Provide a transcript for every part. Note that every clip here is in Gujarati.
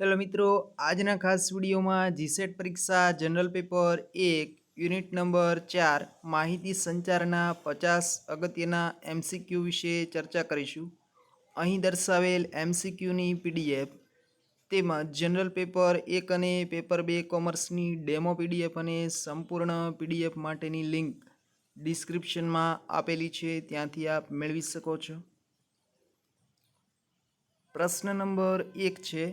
હેલો મિત્રો, આજના ખાસ વિડીયોમાં જીસેટ પરીક્ષા, જનરલ પેપર એક, યુનિટ નંબર ચાર, માહિતી સંચારના પચાસ અગત્યના એમસીક્યુ વિશે ચર્ચા કરીશું. અહીં દર્શાવેલ એમસીક્યુની પીડીએફ તેમજ જનરલ પેપર એક અને પેપર બે કોમર્સની ડેમો પીડીએફ અને સંપૂર્ણ પીડીએફ માટેની લિંક ડિસ્ક્રિપ્શનમાં આપેલી છે, ત્યાંથી આપ મેળવી શકો છો. પ્રશ્ન નંબર એક છે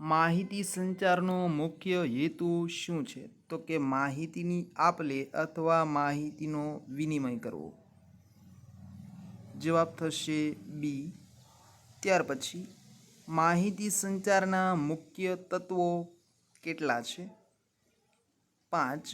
માહિતી સંચારનો મુખ્ય હેતુ શું છે? તો કે માહિતીની આપલે અથવા માહિતીનો વિનિમય કરવો. જવાબ થશે બી. ત્યાર પછી, માહિતી સંચારના મુખ્ય તત્વો કેટલા છે? પાંચ.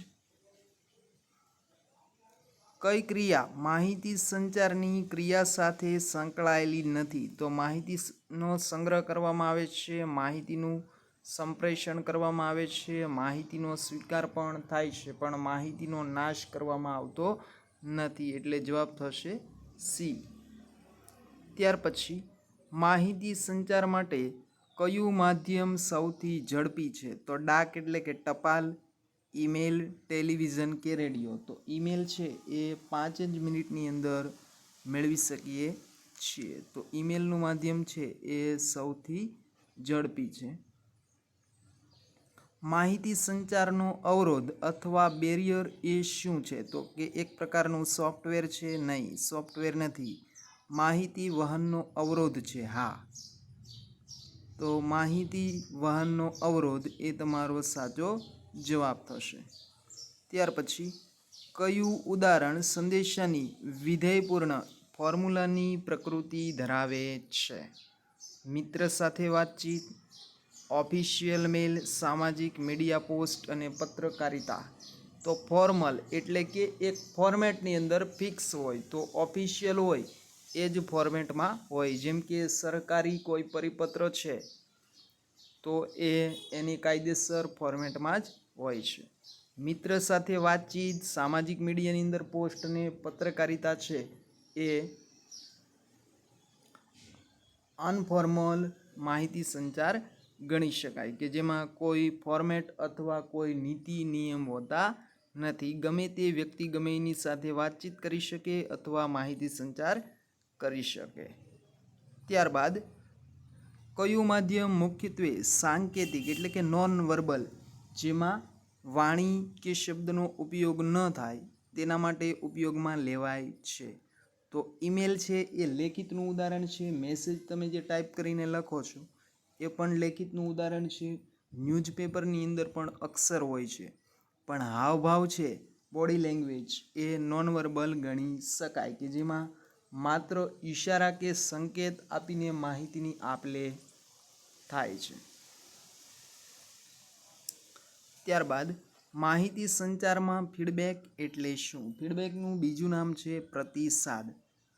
કઈ ક્રિયા? માહિતી સંચારની ક્રિયા સાથે સંકળાયેલી નથી. તો માહિતીનો સંગ્રહ કરવામાં આવે છે, માહિતીનું સંપ્રેષણ કરવામાં આવે છે, માહિતીનો સ્વીકાર પણ થાય છે, પણ માહિતીનો નાશ કરવામાં આવતો નથી. એટલે જવાબ થશે સી. ત્યાર પછી, માહિતી સંચાર માટે કયું માધ્યમ સૌથી ઝડપી છે? તો ડાક એટલે કે ટપાલ ઈમેલ ટેલિવિઝન કે રેડિયો. તો ઈમેલ છે એ પાંચ જ મિનિટની અંદર મેળવી શકીએ છીએ. તો ઈમેલનું માધ્યમ છે એ સૌથી ઝડપી છે. માહિતી સંચારનો અવરોધ અથવા બેરિયર એ શું છે? તો કે એક પ્રકારનું સોફ્ટવેર છે નહીં, સોફ્ટવેર નથી. માહિતી વહનનો અવરોધ છે, હા. તો માહિતી વહનનો અવરોધ એ તમારો સાચો જવાબ થશે. ત્યાર પછી કયું ઉદાહરણ સંદેશાની વિધેયપૂર્ણ ફોર્મ્યુલાની પ્રકૃતિ ધરાવે છે? મિત્ર સાથે વાતચીત, ઓફિશિયલ મેલ, સામાજિક મીડિયા પોસ્ટ અને પત્રકારિતા. તો ફોર્મલ એટલે કે એક ફોર્મેટની અંદર ફિક્સ હોય તો ઓફિશિયલ હોય, એ જ ફોર્મેટમાં હોય. જેમ કે સરકારી કોઈ પરિપત્ર છે, તો એ એની કાયદેસર ફોર્મેટમાં જ હોય છે. મિત્ર સાથે વાતચીત, સામાજિક મીડિયાની અંદર પોસ્ટ અને પત્રકારિતા છે એ અનફોર્મલ માહિતી સંચાર ગણી શકાય કે જેમાં કોઈ ફોર્મેટ અથવા કોઈ નીતિ, નિયમ હોતા નથી. ગમે તે વ્યક્તિ ગમે એની સાથે વાતચીત કરી શકે અથવા માહિતી સંચાર કરી શકે. ત્યારબાદ કયું માધ્યમ મુખ્યત્વે સાંકેતિક એટલે કે નોન વર્બલ જેમાં વાણી કે શબ્દનો ઉપયોગ ન થાય તેના માટે ઉપયોગમાં લેવાય છે. તો ઈમેલ છે એ લેખિતનું ઉદાહરણ છે. મેસેજ તમે જે ટાઈપ કરીને લખો છો એ પણ લેખિતનું ઉદાહરણ છે. ન્યૂઝપેપરની અંદર પણ અક્ષર હોય છે. પણ હાવભાવ છે બોડી લેંગ્વેજ એ નોન વર્બલ ગણી શકાય કે જેમાં માત્ર ઈશારા કે સંકેત આપીને માહિતીની આપ લે થાય છે. ત્યારબાદ માહિતી સંચારમાં ફીડબેક એટલે શું? ફીડબેકનું બીજું નામ છે પ્રતિસાદ.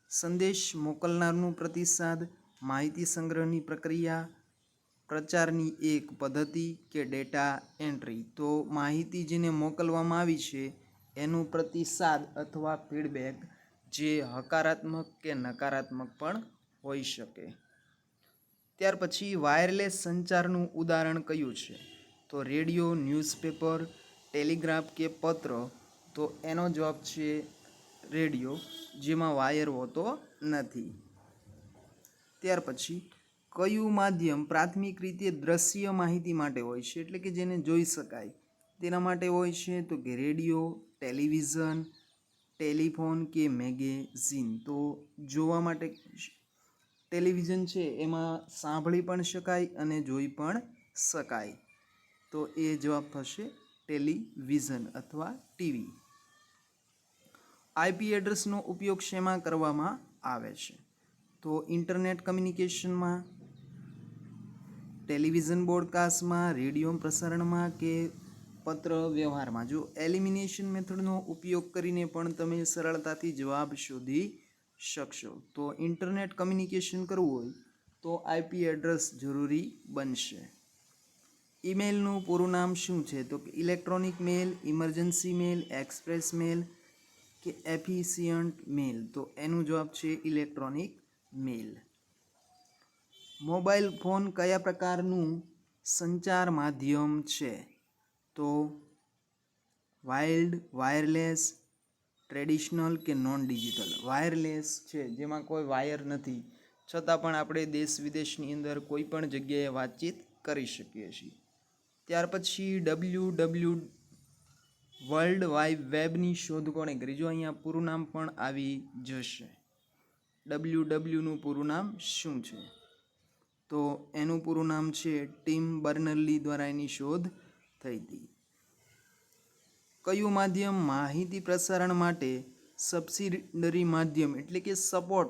સંદેશ મોકલનારનું પ્રતિસાદ, માહિતી સંગ્રહની પ્રક્રિયા, પ્રચારની એક પદ્ધતિ કે ડેટા એન્ટ્રી તો માહિતી જેને મોકલવામાં આવી છે, એનું પ્રતિસાદ અથવા ફીડબેક જે હકારાત્મક કે નકારાત્મક પણ હોઈ શકે. ત્યાર પછી વાયરલેસ સંચારનું ઉદાહરણ કયું છે? તો રેડિયો, ન્યૂઝપેપર, ટેલિગ્રાફ કે પત્ર, તો એનો જવાબ છે રેડિયો, જેમાં વાયર હોતો નથી. ત્યાર પછી, કયું માધ્યમ પ્રાથમિક રીતે દ્રશ્ય માહિતી માટે હોય છે? એટલે કે જેને જોઈ શકાય. તેના માટે હોય છે તો કે રેડિયો, ટેલિવિઝન, ટેલિફોન કે મેગેઝીન. તો જોવા માટે ટેલિવિઝન છે, એમાં સાંભળી પણ શકાય અને જોઈ પણ શકાય. તો એ જવાબ થશે ટેલિવિઝન અથવા ટીવી. આઈપી એડ્રેસનો ઉપયોગ શેમાં કરવામાં આવે છે? તો ઇન્ટરનેટ કમ્યુનિકેશનમાં, ટેલિવિઝન બોડકાસ્ટમાં, રેડિયો પ્રસારણમાં કે પત્ર વ્યવહારમાં? જો એલિમિનેશન મેથડનો ઉપયોગ કરીને પણ તમે સરળતાથી જવાબ શોધી શકશો, તો ઇન્ટરનેટ કમ્યુનિકેશન કરવું હોય તો આઈપી એડ્રેસ જરૂરી બનશે. ઈમેલનું પૂરું નામ શું છે? તો electronic mail emergency mail express mail કે એફિશિયન્ટ મેલ તો એનું જવાબ છે ઇલેક્ટ્રોનિક મેલ મોબાઈલ ફોન કયા પ્રકારનું સંચાર માધ્યમ છે? તો વાઇલ્ડ વાયરલેસ ટ્રેડિશનલ કે નોન ડિજિટલ વાયરલેસ છે, જેમાં કોઈ વાયર નથી. છતાં પણ આપણે દેશ વિદેશની અંદર કોઈ પણ જગ્યાએ વાતચીત કરી શકીએ છીએ. ત્યાર પછી ડબલ્યુ ડબલ્યુ વર્લ્ડ વાઇડ વેબની શોધ કોણે કરી. જો અહીંયા પૂરું નામ પણ આવી જશે. ડબલ્યુ ડબલ્યુનું પૂરું નામ શું છે? તો એનું પૂરું નામ છે ટીમ બર્નરલી દ્વારા એની શોધ થઈ હતી. કયું માધ્યમ? માહિતી પ્રસારણ માટે સબસિડરી માધ્યમ એટલે કે સપોર્ટ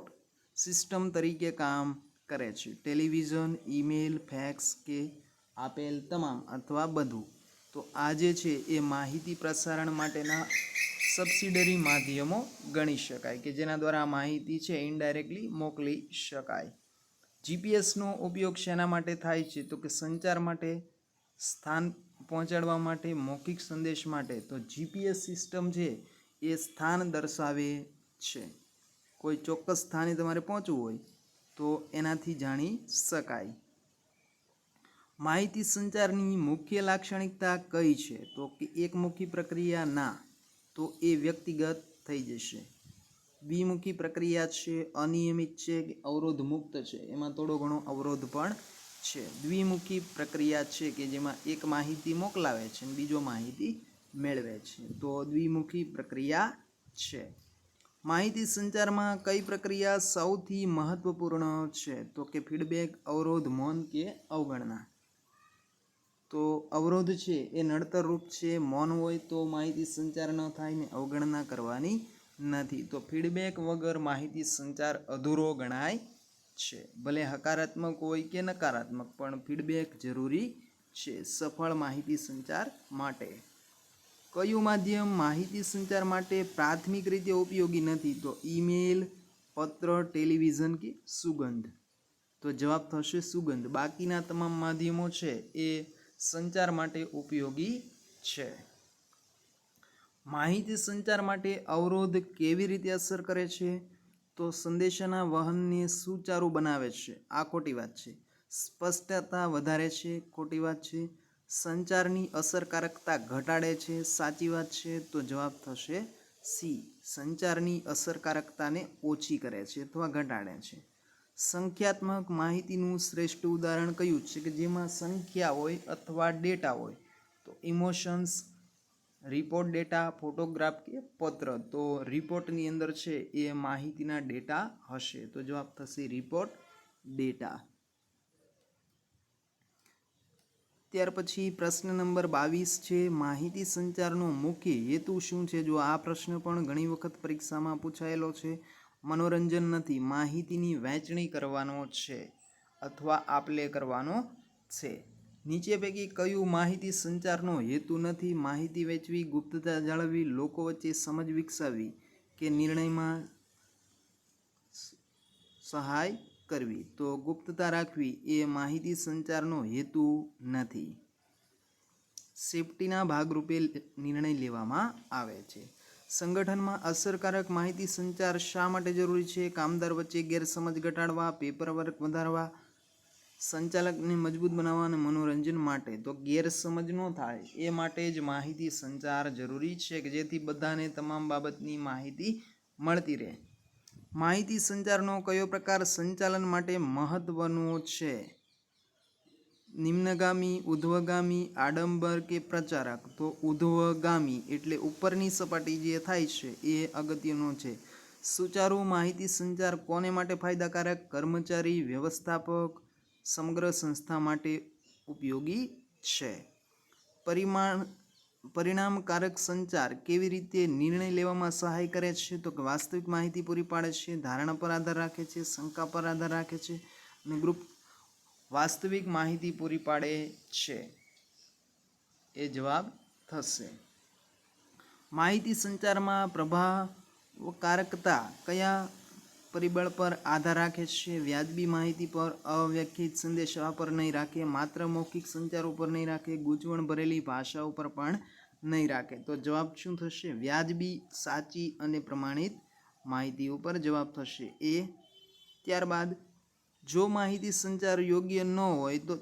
સિસ્ટમ તરીકે કામ કરે છે. ટેલિવિઝન, ઈમેલ, ફેક્સ કે આપેલ તમામ અથવા બધું. તો આ જે છે એ માહિતી પ્રસારણ માટેના સબસિડરી માધ્યમો ગણી શકાય કે જેના દ્વારા માહિતી છે ઇનડાયરેક્ટલી મોકલી શકાય. જીપીએસનો ઉપયોગ શેના માટે થાય છે? તો કે સંચાર માટે, સ્થાન પહોંચાડવા માટે, મૌખિક સંદેશ માટે. તો જીપીએસ સિસ્ટમ છે એ સ્થાન દર્શાવે છે. કોઈ ચોક્કસ સ્થાને તમારે પહોંચવું હોય તો એનાથી જાણી શકાય. માહિતી સંચારની મુખ્ય લાક્ષણિકતા કઈ છે? તો કે એકમુખી પ્રક્રિયા ના, તો એ વ્યક્તિગત થઈ જશે. દ્વિમુખી પ્રક્રિયા છે અનિયમિત છે કે અવરોધ મુક્ત છે? એમાં થોડો ઘણો અવરોધ પણ છે. દ્વિમુખી પ્રક્રિયા છે કે જેમાં એક માહિતી મોકલાવે છે અને બીજો માહિતી મેળવે છે. તો દ્વિમુખી પ્રક્રિયા છે. માહિતી સંચારમાં કઈ પ્રક્રિયા સૌથી મહત્વપૂર્ણ છે? તો કે ફીડબેક, અવરોધ, મૌન કે અવગણના? તો અવરોધ છે, એ નડતર રૂપ છે, મૌન હોય તો માહિતી સંચાર ન થાય ને અવગણના કરવાની નથી. તો ફીડબેક વગર માહિતી સંચાર અધૂરો ગણાય છે. ભલે હકારાત્મક હોય કે નકારાત્મક, પણ ફીડબેક જરૂરી છે સફળ માહિતી સંચાર માટે. કયું માધ્યમ માહિતી સંચાર માટે પ્રાથમિક રીતે ઉપયોગી નથી? તો ઈમેલ પત્ર ટેલિવિઝન કે સુગંધ? તો જવાબ થશે સુગંધ. બાકીના તમામ માધ્યમો છે એ સંચાર માટે ઉપયોગી છે. માહિતી સંચાર માટે અવરોધ કેવી રીતે અસર કરે છે? તો સંદેશાના વહનને સુચારુ બનાવે છે. આ ખોટી વાત છે. સ્પષ્ટતા વધારે છે. ખોટી વાત છે. સંચારની અસરકારકતા ઘટાડે છે. સાચી વાત છે. તો જવાબ થશે સી. સંચારની અસરકારકતાને ઓછી કરે છે અથવા ઘટાડે છે. સંખ્યાત્મક માહિતીનું શ્રેષ્ઠ ઉદાહરણ કયું છે કે જેમાં સંખ્યા હોય અથવા ડેટા હોય? તો ઇમોશન્સ, રિપોર્ટ ડેટા, ફોટોગ્રાફ કે પત્ર. તો રિપોર્ટની અંદર છે એ માહિતીના ડેટા હશે. તો જવાબ થશે રિપોર્ટ ડેટા. ત્યાર પછી પ્રશ્ન નંબર બાવીસ છે, માહિતી સંચારનો મુખ્ય હેતુ શું છે? જો આ પ્રશ્ન પણ ઘણી વખત પરીક્ષામાં પૂછાયેલો છે મનોરંજન નથી, માહિતીની વહેંચણી કરવાનો છે અથવા આપલે કરવાનો છે. નીચે પૈકી કયું માહિતી સંચારનો હેતુ નથી? માહિતી વેચવી, ગુપ્તતા જાળવવી, લોકો વચ્ચે સમજ વિકસાવવી કે નિર્ણયમાં સહાય કરવી? તો ગુપ્તતા રાખવી એ માહિતી સંચારનો હેતુ નથી. સેફટીના ભાગરૂપે નિર્ણય લેવામાં આવે છે. સંગઠનમાં અસરકારક માહિતી સંચાર શા માટે જરૂરી છે? કામદાર વચ્ચે ગેરસમજ ઘટાડવા પેપર વર્ક વધારવા, સંચાલકને મજબૂત બનાવવા અને મનોરંજન માટે. તો ગેરસમજ ન થાય, એ માટે જ માહિતી સંચાર જરૂરી છે કે જેથી બધાને તમામ બાબતની માહિતી મળતી રહે. માહિતી સંચારનો કયો પ્રકાર? સંચાલન માટે મહત્ત્વનો છે. નિમ્નગામી, ઉધ્વગામી, આડંબર કે પ્રચારક. તો ઉધ્વગામી એટલે ઉપરની સપાટી જે થાય છે એ અગત્યનો છે. સુચારુ માહિતી સંચાર કોને માટે ફાયદાકારક? કર્મચારી, વ્યવસ્થાપક, સમગ્ર સંસ્થા માટે ઉપયોગી છે. પરિમાણ, પરિણામકારક સંચાર કેવી રીતે નિર્ણય લેવામાં સહાય કરે છે? તો કે વાસ્તવિક માહિતી પૂરી પાડે છે, ધારણા પર આધાર રાખે છે, શંકા પર આધાર રાખે છે અને ગ્રુપ વાસ્તવિક માહિતી પૂરી પાડે છે. એ જવાબ થશે. માહિતી સંચારમાં પ્રભાવકારકતા કયા પરિબળ પર આધાર રાખે છે? વ્યાજબી માહિતી પર અવ્યાખ્યિત સંદેશા પર નહીં રાખે, માત્ર મૌખિક સંચાર ઉપર નહીં રાખે, ગૂંચવણ ભરેલી ભાષા ઉપર પણ નહીં રાખે. તો જવાબ શું થશે? વ્યાજબી, સાચી અને પ્રમાણિત માહિતી ઉપર જવાબ થશે. એ ત્યારબાદ જો માહિતી સંચાર યોગ્ય ન હોય તો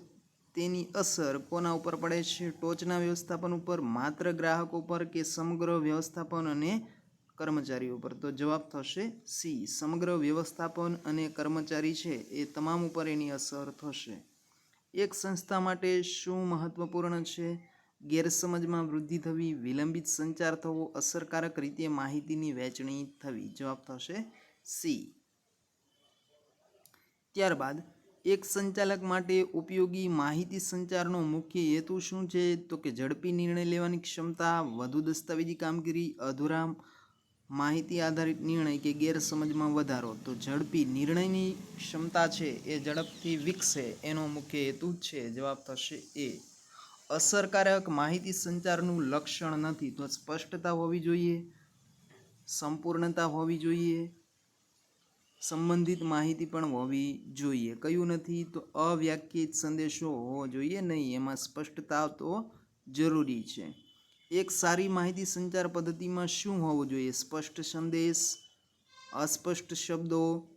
તેની અસર કોના ઉપર પડે છે? ટોચના વ્યવસ્થાપન ઉપર, માત્ર ગ્રાહકો પર કે સમગ્ર વ્યવસ્થાપન અને કર્મચારીઓ પર? તો જવાબ થશે સી, સમગ્ર વ્યવસ્થાપન અને કર્મચારી છે એ તમામ ઉપર એની અસર થશે. એક સંસ્થા માટે શું મહત્વપૂર્ણ છે? ગેરસમજમાં વૃદ્ધિ થવી, વિલંબિત સંચાર થવો, અસરકારક રીતે માહિતીની વહેંચણી થવી? જવાબ થશે સી ત્યારબાદ એક સંચાલક માટે ઉપયોગી માહિતી સંચારનો મુખ્ય હેતુ શું છે? તો કે ઝડપી નિર્ણય લેવાની ક્ષમતા, વધુ દસ્તાવેજી કામગીરી, અધૂરા માહિતી આધારિત નિર્ણય કે ગેરસમજમાં વધારો. તો ઝડપી નિર્ણયની ક્ષમતા છે એ ઝડપથી વિકસે એનો મુખ્ય હેતુ છે. જવાબ થશે એ. અસરકારક માહિતી સંચારનું લક્ષણ નથી. તો સ્પષ્ટતા હોવી જોઈએ, સંપૂર્ણતા હોવી જોઈએ સંબંધિત માહિતી પણ હોવી જોઈએ. કયું નથી તો અવ્યાખ્યાયિત સંદેશો હોવો જોઈએ, નહીં. એમાં સ્પષ્ટતા તો જરૂરી છે. એક સારી માહિતી સંચાર પદ્ધતિમાં શું હોવું જોઈએ? સ્પષ્ટ સંદેશ, અસ્પષ્ટ શબ્દો,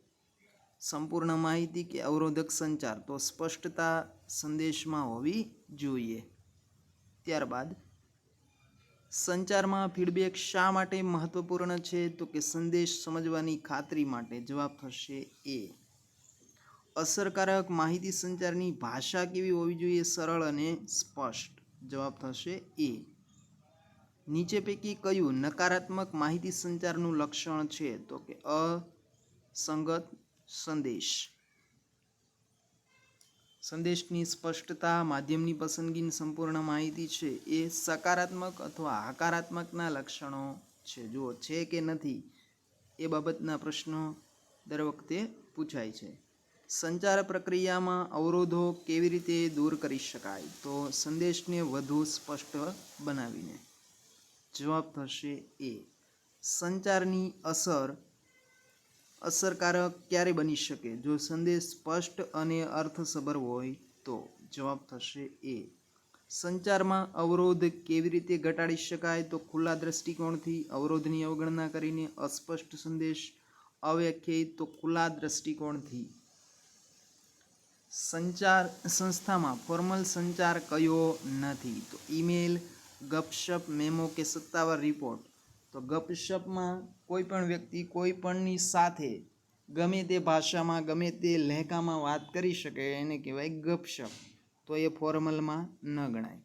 સંપૂર્ણ માહિતી કે અવરોધક સંચાર? તો સ્પષ્ટતા સંદેશમાં હોવી જોઈએ. ત્યારબાદ સંચારમાં ફીડબેક શા માટે મહત્વપૂર્ણ છે? તો કે સંદેશ સમજવાની ખાતરી માટે જવાબ થશે એ. અસરકારક માહિતી સંચારની ભાષા કેવી હોવી જોઈએ? સરળ અને સ્પષ્ટ. જવાબ થશે એ. નીચે પૈકી કયું નકારાત્મક માહિતી સંચારનું લક્ષણ છે? તો કે અસંગત સંદેશ. સંદેશની સ્પષ્ટતા, માધ્યમની પસંદગીની સંપૂર્ણ માહિતી છે, એ સકારાત્મક અથવા હકારાત્મકના લક્ષણો છે. જુઓ, છે કે નથી એ બાબતના પ્રશ્નો દર વખતે પૂછાય છે. સંચાર પ્રક્રિયામાં અવરોધો કેવી રીતે દૂર કરી શકાય? તો સંદેશને વધુ સ્પષ્ટ બનાવીને જવાબ થશે એ. સંચારની અસર અસરકારક ક્યારે બની શકે? જો સંદેશ સ્પષ્ટ અને અર્થસભર હોય તો જવાબ થશે એ. સંચારમાં અવરોધ કેવી રીતે ઘટાડી શકાય તો ખુલ્લા દ્રષ્ટિકોણથી અવરોધની અવગણના કરીને અસ્પષ્ટ સંદેશ અવ્યાખ્યાયિત તો ખુલ્લા દ્રષ્ટિકોણથી. સંચાર સંસ્થામાં ફોર્મલ સંચાર કયો નથી? તો ઈમેલ, ગપશપ, મેમો કે સત્તાવાર રિપોર્ટ? તો ગપશપમાં કોઈ પણ વ્યક્તિ કોઈ પણની સાથે ગમે તે ભાષામાં, ગમે તે લહેકામાં વાત કરી શકે, એને કહેવાય ગપશપ તો એ ફોર્મલમાં ન ગણાય.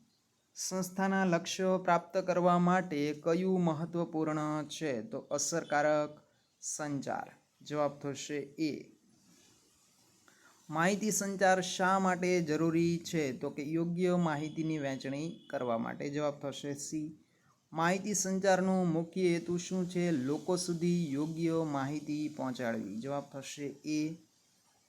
સંસ્થાના લક્ષ્યો પ્રાપ્ત કરવા માટે કયું મહત્વપૂર્ણ છે? તો અસરકારક સંચાર. જવાબ થશે એ. માહિતી સંચાર શા માટે જરૂરી છે? તો કે યોગ્ય માહિતીની વહેંચણી કરવા માટે. જવાબ થશે સી. માહિતી સંચારનો મુખ્ય હેતુ શું છે? લોકો સુધી યોગ્ય માહિતી પહોંચાડવી. જવાબ થશે એ.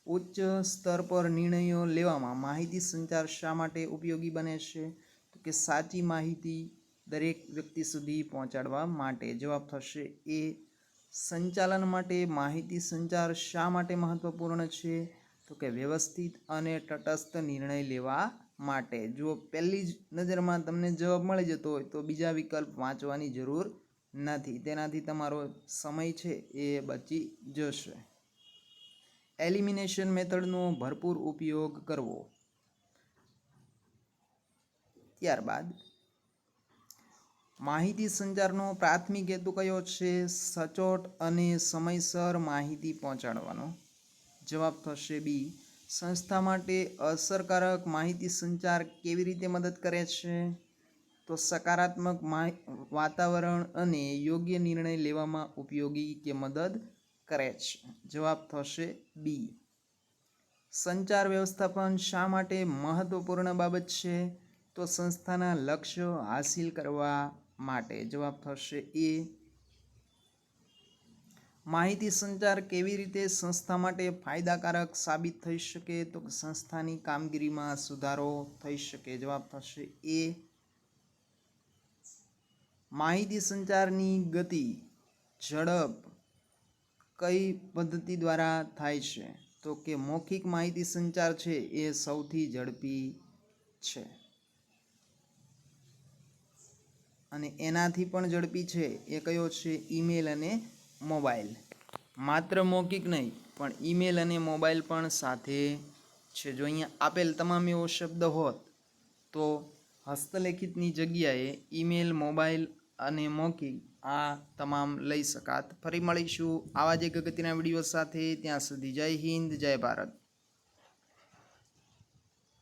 ઉચ્ચ સ્તર પર નિર્ણયો લેવામાં માહિતી સંચાર શા માટે ઉપયોગી બને છે? તો કે સાચી માહિતી દરેક વ્યક્તિ સુધી પહોંચાડવા માટે. જવાબ થશે એ. સંચાલન માટે માહિતી સંચાર શા માટે મહત્વપૂર્ણ છે? તો કે વ્યવસ્થિત અને તટસ્થ નિર્ણય લેવા માટે. જો પહેલી જ નજરમાં તમને જવાબ મળી જતો હોય તો બીજા વિકલ્પ વાંચવાની જરૂર નથી. તેનાથી તમારો સમય છે એ બચી જશે. એલિમિનેશન મેથડનો ભરપૂર ઉપયોગ કરવો. ત્યારબાદ, માહિતી સંચારનો પ્રાથમિક હેતુ કયો છે? સચોટ અને સમયસર માહિતી પહોંચાડવાનો. જવાબ થશે બી સંસ્થા માટે અસરકારક માહિતી સંચાર કેવી રીતે મદદ કરે છે? તો સકારાત્મક વાતાવરણ અને યોગ્ય નિર્ણય લેવામાં ઉપયોગી કે મદદ કરે છે? જવાબ થશે બી. સંચાર વ્યવસ્થાપન શા માટે મહત્વપૂર્ણ બાબત છે? તો સંસ્થાના લક્ષ્યો હાસિલ કરવા માટે. જવાબ થશે એ. માહિતી સંચાર કેવી રીતે સંસ્થા માટે ફાયદાકારક સાબિત થઈ શકે? તો સંસ્થાની કામગીરીમાં સુધારો થઈ શકે. જવાબ થશે એ. માહિતી સંચારની ગતિ, ઝડપ કઈ પદ્ધતિ દ્વારા થાય છે? તો કે મૌખિક માહિતી સંચાર છે એ સૌથી ઝડપી છે. અને એનાથી પણ ઝડપી છે એ કયો છે? ઈમેલ અને મોબાઈલ. માત્ર મૌખિક નહીં, પણ ઈમેલ અને મોબાઈલ પણ સાથે છે. જો અહીંયા આપેલ તમામ એવો શબ્દ હોત, તો હસ્તલેખિતની જગ્યાએ ઈમેલ, મોબાઈલ અને મૌખિક આ તમામ લઈ શકાત. ફરી મળીશું આવા જ એક અગત્યના વીડિયો સાથે. ત્યાં સુધી જય હિન્દ, જય ભારત.